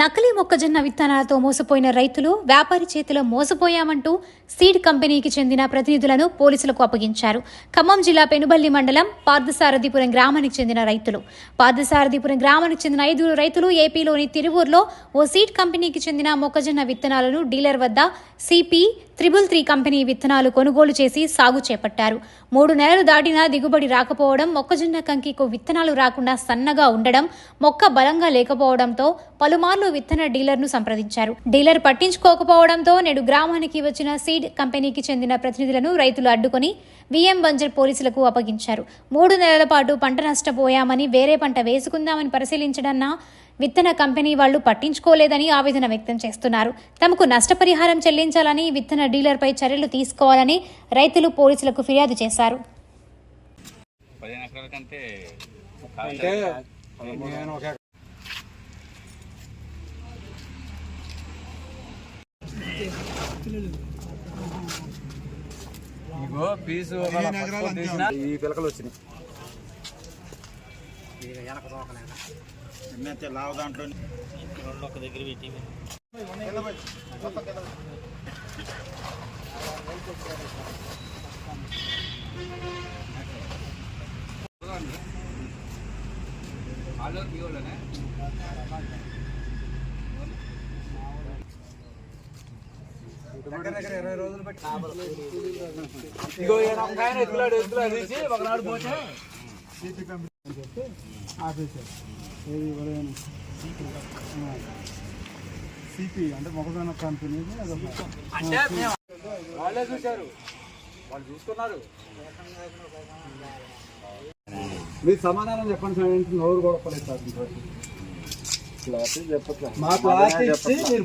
నకిలీ మొక్కజొన్న విత్తనాలతో మోసపోయిన రైతులు వ్యాపారి చేతిలో మోసపోయామంటూ సీడ్ కంపెనీకి చెందిన ప్రతినిధులను పోలీసులకు అప్పగించారు. ఖమ్మం జిల్లా పెనుబల్లి మండలం పార్థసారథిపురం గ్రామానికి చెందిన రైతులు. పార్థసారథిపురం గ్రామానికి చెందిన ఐదుగురు రైతులు ఏపీలోని తిరువూరులో ఓ సీడ్ కంపెనీకి చెందిన మొక్కజొన్న విత్తనాలను డీలర్ వద్ద సిపి త్రిబుల్ త్రీ కంపెనీ విత్తనాలు కొనుగోలు చేసి సాగు చేపట్టారు. మూడు నెలలు దాటినా దిగుబడి రాకపోవడం మొక్కజొన్న కంకికు విత్తనాలు రాకుండా సన్నగా ఉండడం మొక్క బలంగా లేకపోవడంతో పలుమార్లు విత్తన డీలర్ను సంప్రదించారు. డీలర్ పట్టించుకోకపోవడంతో నేడు గ్రామానికి వచ్చిన సీడ్ కంపెనీకి చెందిన ప్రతినిధులను రైతులు అడ్డుకొని విఎం బంజర్ పోలీసులకు అప్పగించారు. మూడు నెలల పాటు పంట నష్టపోయామని వేరే పంట వేసుకుందామని పరిశీలించడన్నా విత్తన కంపెనీ వాళ్ళు పట్టించుకోలేదని ఆవేదన వ్యక్తం చేస్తున్నారు. తమకు నష్టపరిహారం చెల్లించాలని విత్తన డీలర్పై చర్యలు తీసుకోవాలని రైతులు పోలీసులకు ఫిర్యాదు చేశారు. అంటే నేను ఒక ఇగో పీసు ఈ పిలకలు వచ్చినాయి. లావు దాంట్లో దగ్గర దగ్గర ఇరవై రోజులు పెట్టి ఇగో ఈయన ఒక ఆయన ఎత్తులాడు ఎత్తులాడు తీసి ఒకనాడు పోతే ఆఫీసర్ ఏది ఎవరైనా సిపి అంటే మొక్కజొన్న కంపెనీ వాళ్ళే చూశారు. వాళ్ళు చూసుకున్నారు మీరు సమాధానం చెప్పండి సార్ ఏంటి నోరు కూడా పలేదు సార్. మా ఇచ్చి మీరు